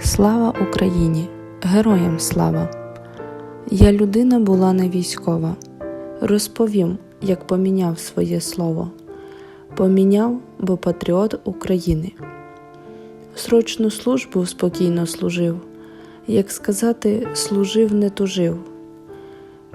Слава Україні! Героям слава! Я людина була не військова. Розповім, як поміняв своє слово. Поміняв, бо патріот України. Срочну службу спокійно служив, як сказати, служив не тужив.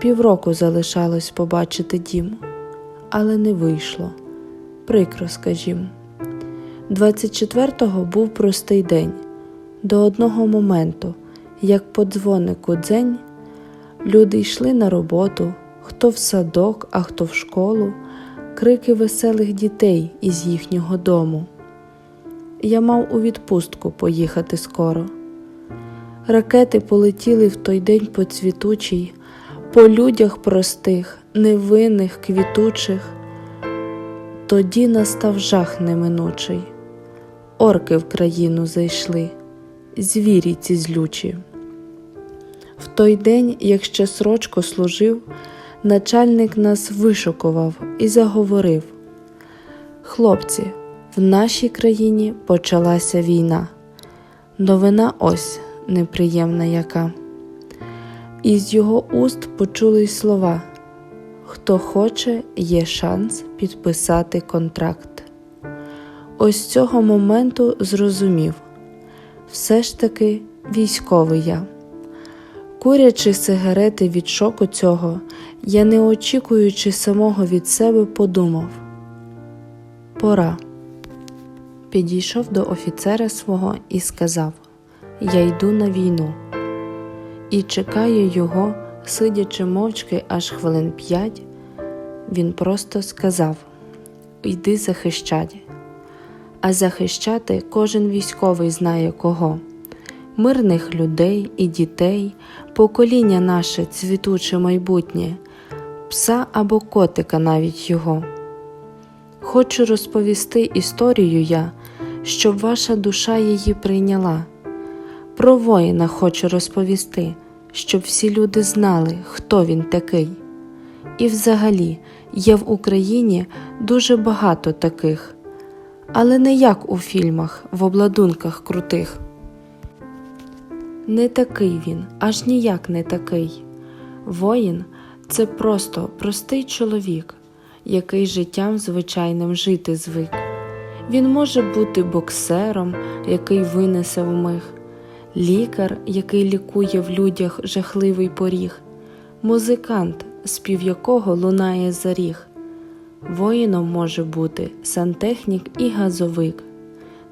Півроку залишалось побачити дім, але не вийшло. Прикро, скажім. 24-го був простий день. До одного моменту, як по дзвонику дзень, люди йшли на роботу, хто в садок, а хто в школу, крики веселих дітей із їхнього дому. Я мав у відпустку поїхати скоро. Ракети полетіли в той день по цвітучій, по людях простих, невинних, квітучих. Тоді настав жах неминучий. Орки в країну зайшли, звірі ці злючі. В той день, як ще срочко служив, начальник нас вишукував і заговорив: Хлопці, в нашій країні почалася війна. Новина ось неприємна яка. Із його уст почулись слова: Хто хоче, є шанс підписати контракт. Ось цього моменту зрозумів все ж таки військовий я. Курячи сигарети від шоку цього, я, не очікуючи самого від себе, подумав Пора. Підійшов до офіцера свого і сказав Я йду на війну. І чекаю його, сидячи мовчки аж хвилин п'ять, він просто сказав Йди захищать а захищати кожен військовий знає кого мирних людей і дітей, покоління наше цвітуче майбутнє, пса або котика навіть його. Хочу розповісти історію я, щоб ваша душа її прийняла. Про воїна хочу розповісти, щоб всі люди знали, хто він такий. І взагалі є в Україні дуже багато таких але не як у фільмах, в обладунках крутих. Не такий він, аж ніяк не такий. Воїн це просто простий чоловік, який життям звичайним жити звик. Він може бути боксером, який винесе в миг, лікар, який лікує в людях жахливий поріг, музикант, спів якого лунає заріг. Воїном може бути сантехнік і газовик,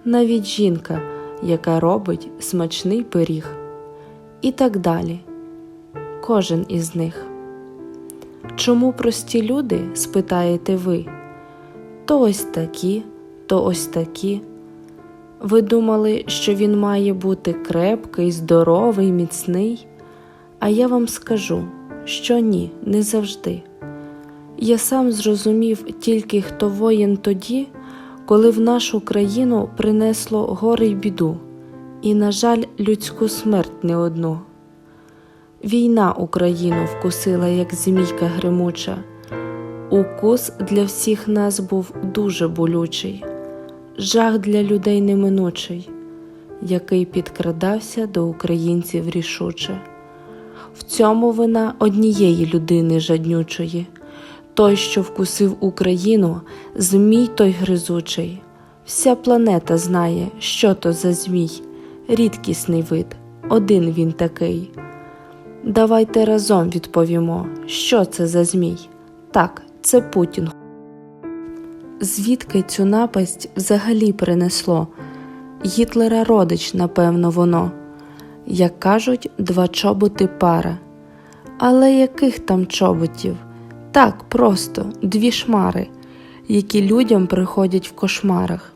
навіть жінка, яка робить смачний пиріг, і так далі. Кожен із них. Чому прості люди, спитаєте ви? То ось такі, то ось такі. Ви думали, що він має бути крепкий, здоровий, міцний? А я вам скажу, що ні, не завжди. Я сам зрозумів тільки хто воїн тоді, коли в нашу країну принесло горе й біду, і, на жаль, людську смерть не одну. Війна Україну вкусила, як змійка гримуча. Укус для всіх нас був дуже болючий, жах для людей неминучий, який підкрадався до українців рішуче. В цьому вина однієї людини жаднючої. Той, що вкусив Україну, змій той гризучий. Вся планета знає, що то за змій, рідкісний вид, один він такий. Давайте разом відповімо, що це за змій. Так, це Путін. Звідки цю напасть взагалі принесло? Гітлера родич, напевно, воно. Як кажуть, два чоботи пара. Але яких там чоботів? Так, просто дві шмари, які людям приходять в кошмарах.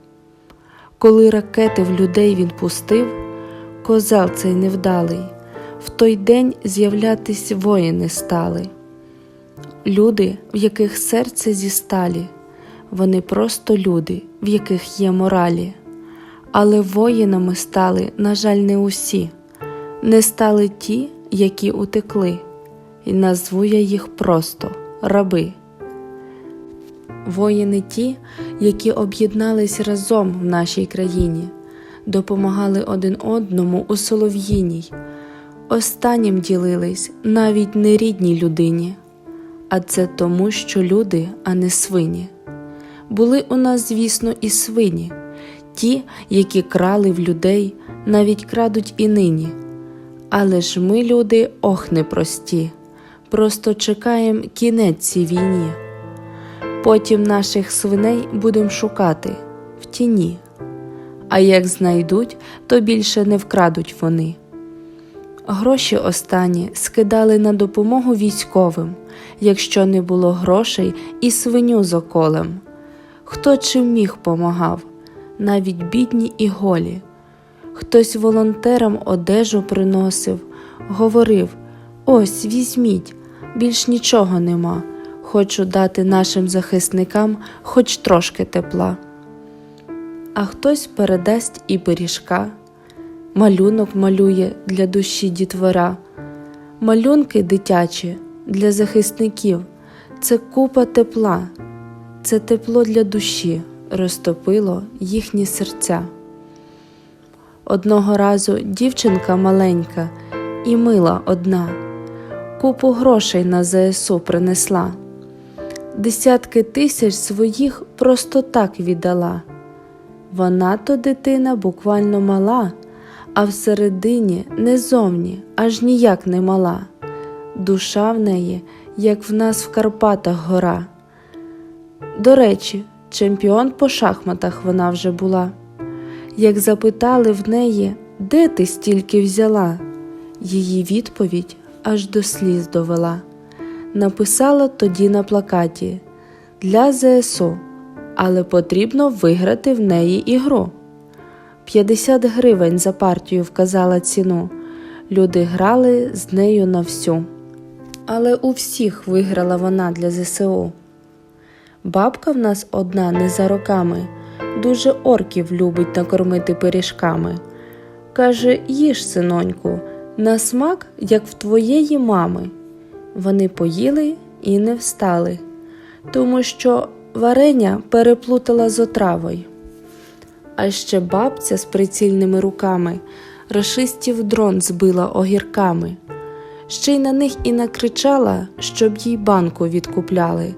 Коли ракети в людей він пустив, козел цей невдалий, в той день з'являтись воїни стали. Люди, в яких серце зі сталі, вони просто люди, в яких є моралі. Але воїнами стали, на жаль, не усі, не стали ті, які утекли, і назву я їх просто раби. Воїни ті, які об'єднались разом в нашій країні, допомагали один одному у солов'їній. Останнім ділились навіть не рідній людині, а це тому, що люди, а не свині. Були у нас, звісно, і свині, ті, які крали в людей, навіть крадуть і нині. Але ж ми, люди, ох непрості, просто чекаємо кінець цій війні. Потім наших свиней будемо шукати в тіні, а як знайдуть, то більше не вкрадуть вони. Гроші останні скидали на допомогу військовим, якщо не було грошей і свиню з околем. Хто чим міг помагав, навіть бідні і голі. Хтось волонтерам одежу приносив, говорив: Ось візьміть, більш нічого нема. Хочу дати нашим захисникам хоч трошки тепла. А хтось передасть і пиріжка, малюнок малює для душі дітвора, малюнки дитячі для захисників це купа тепла, це тепло для душі розтопило їхні серця. Одного разу дівчинка маленька і мила одна, купу грошей на ЗСУ принесла, десятки тисяч своїх просто так віддала. Вона то дитина буквально мала, а всередині не зовні, аж ніяк не мала. Душа в неї, як в нас в Карпатах гора. До речі, чемпіон по шахматах вона вже була. Як запитали в неї, де ти стільки взяла, її відповідь аж до сліз довела. Написала тоді на плакаті для ЗСУ, але потрібно виграти в неї ігру. 50 гривень за партію вказала ціну. Люди грали з нею на всю. Але у всіх виграла вона для ЗСУ. Бабка в нас одна не за роками, дуже орків любить накормити пиріжками. Каже, їж, синоньку, на смак, як в твоєї мами. Вони поїли і не встали, тому що варення переплутала з отравою. А ще бабця з прицільними руками рашистів дрон збила огірками. Ще й на них і накричала, щоб їй банку відкупляли.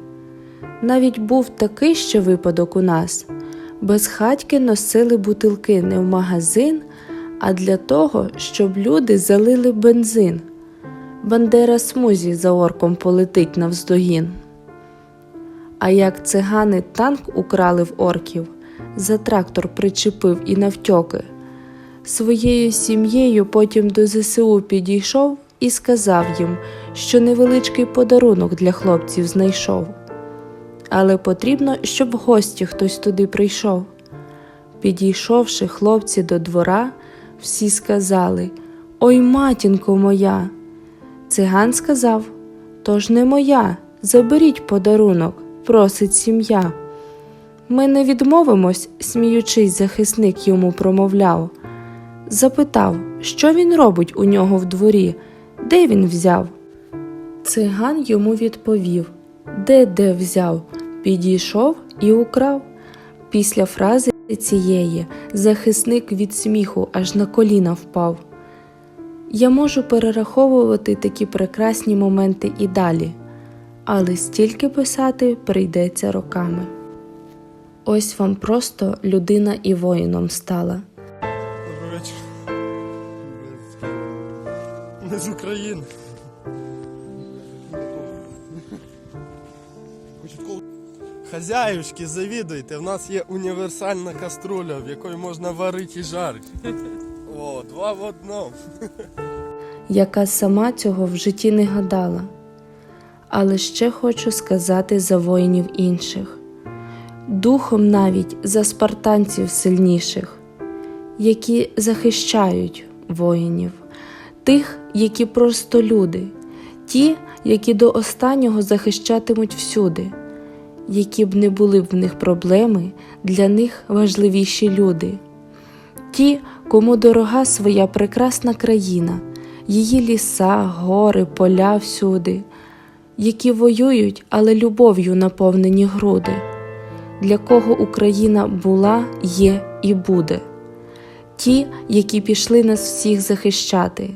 Навіть був такий ще випадок у нас. Безхатьки носили бутилки не в магазин, а для того, щоб люди залили бензин. Бандера смузі за орком полетить навздогін. А як цигани танк украли в орків, за трактор причепив і навтьоки. Своєю сім'єю потім до ЗСУ підійшов і сказав їм, що невеличкий подарунок для хлопців знайшов. Але потрібно, щоб в гості хтось туди прийшов. Підійшовши хлопці до двора, всі сказали Ой, матінко моя. Циган сказав Тож не моя, заберіть подарунок, просить сім'я. Ми не відмовимось, сміючись, захисник йому промовляв. Запитав, що він робить у нього в дворі, де він взяв. Циган йому відповів Де де взяв, підійшов і украв. Після фрази цієї захисник від сміху аж на коліна впав. Я можу перераховувати такі прекрасні моменти і далі, але стільки писати прийдеться роками. Ось вам просто людина і воїном стала. Ми з України. Хазяюшки, завідуйте, в нас є універсальна каструля, в якої можна варити і. О, два в одному. яка сама цього в житті не гадала. Але ще хочу сказати за воїнів інших, духом навіть за спартанців сильніших, які захищають воїнів, тих, які просто люди, ті, які до останнього захищатимуть всюди, які б не були в них проблеми, для них важливіші люди. Ті, кому дорога своя прекрасна країна, її ліса, гори, поля всюди, які воюють, але любов'ю наповнені груди, для кого Україна була, є і буде, ті, які пішли нас всіх захищати.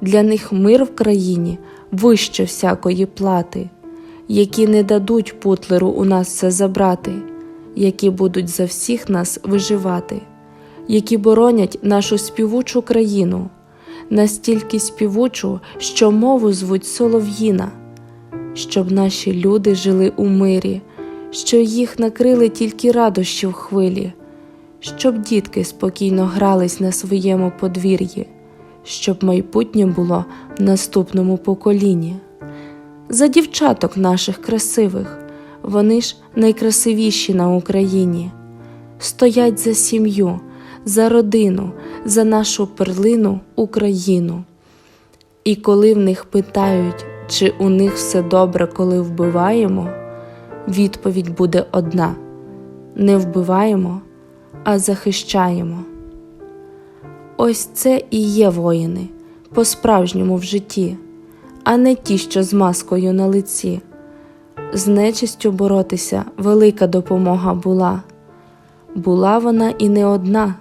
Для них мир в країні вище всякої плати, які не дадуть путлеру у нас все забрати, які будуть за всіх нас виживати, які боронять нашу співучу країну, настільки співучу, що мову звуть солов'їна, щоб наші люди жили у мирі, що їх накрили тільки радощі в хвилі, щоб дітки спокійно грались на своєму подвір'ї, щоб майбутнє було в наступному поколінні. За дівчаток наших красивих, вони ж найкрасивіші на Україні, стоять за сім'ю, за родину, за нашу перлину Україну. І коли в них питають, чи у них все добре, коли вбиваємо, відповідь буде одна: не вбиваємо, а захищаємо. Ось це і є воїни по-справжньому в житті, а не ті, що з маскою на лиці. З нечистю боротися велика допомога була. Була вона і не одна,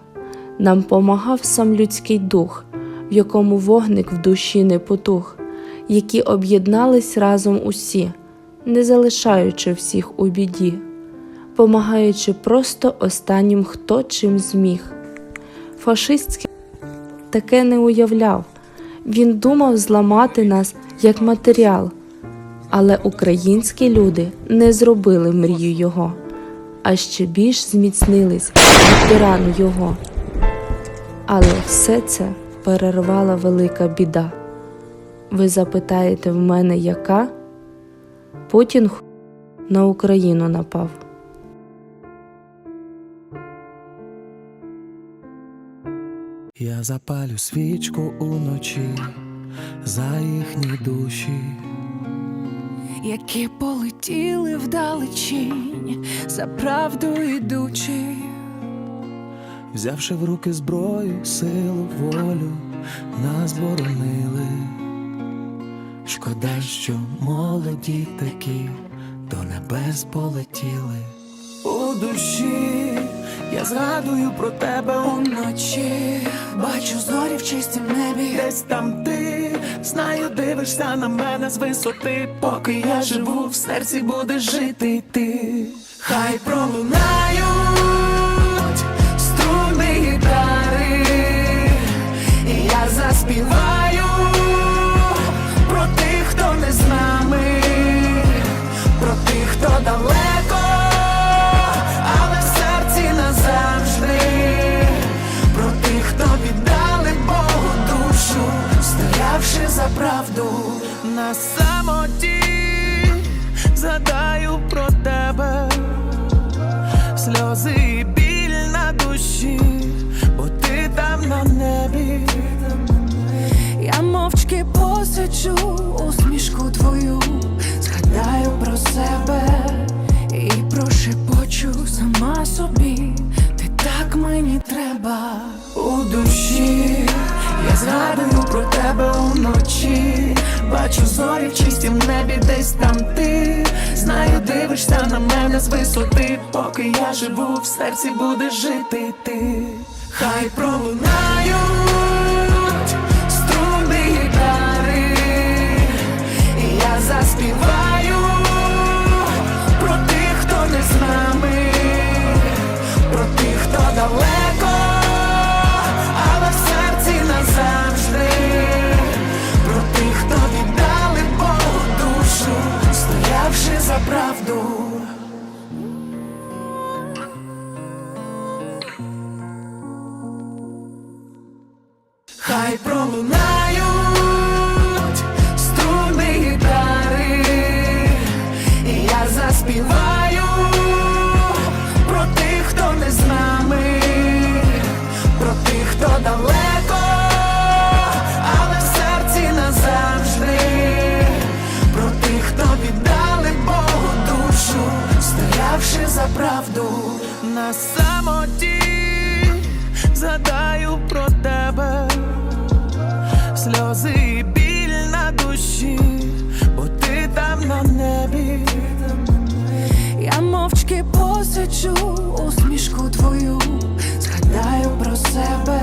нам помагав сам людський дух, в якому вогник в душі не потух, які об'єднались разом усі, не залишаючи всіх у біді, помагаючи просто останнім, хто чим зміг. Фашистський таке не уявляв, він думав зламати нас як матеріал, але українські люди не зробили мрію його, а ще більш зміцнились від тирану його. Але все це перервала велика біда. Ви запитаєте в мене, яка? Путін на Україну напав. Я запалю свічку уночі за їхні душі. які полетіли вдалечінь, за правду ідучи, Взявши в руки зброю, силу, волю, нас боронили. Шкода, що молоді такі до небес полетіли. У душі я згадую про тебе уночі бачу зорі в чистім небі. Десь там ти знаю, дивишся на мене з висоти, поки я живу, в серці будеш жити ти. Хай пролунають Бачу зорі в чистім небі, десь там ти. Знаю, дивишся на мене з висоти, поки я живу, в серці будеш жити ти. Хай пролунають струни гітари, і я заспіваю про тих, хто не з нами про тих, хто далеко, Хай пролунають струни гітари, і я заспіваю про тих, хто не з нами, про тих, хто далеко, але в серці назавжди, про тих, хто віддали Богу душу, стоявши за правду на самоті, згадаю про тебе, на небі, я мовчки посичу усмішку твою, згадаю про себе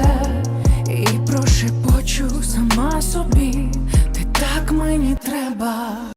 і прошепочу сама собі, ти так мені треба.